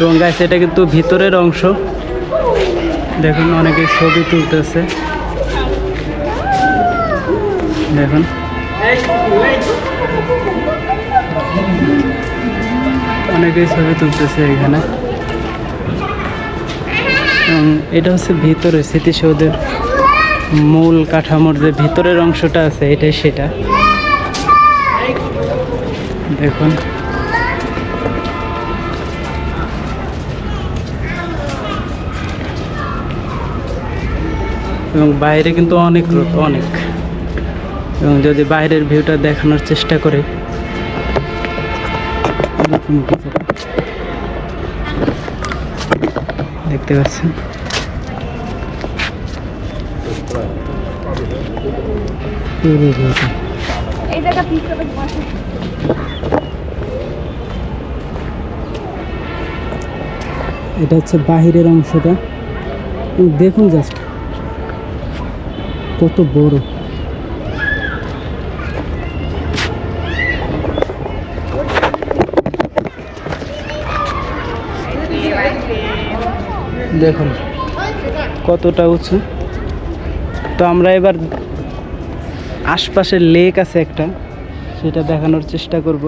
এবং গাছ এটা কিন্তু ভিতরের অংশ। দেখুন, অনেকে ছবি তুলতেছে। দেখুন। অনেকেই ছবি তুলতেছে এখানে। এটা হচ্ছে ভিতরে স্মৃতিসৌধের মূল কাঠামোর যে ভিতরের অংশটা আছে, এটাই সেটা। দেখুন। এবং বাইরে কিন্তু অনেক রোদ অনেক। এবং যদি বাইরের ভিউটা দেখানোর চেষ্টা করে। দেখতে পাচ্ছেন? এটা হচ্ছে বাহিরের অংশটা। দেখুন জাস্ট কত বড়। দেখুন, কতটা উঁচু। তো আমরা এবার আশপাশের লেক আছে একটা, সেটা দেখানোর চেষ্টা করব।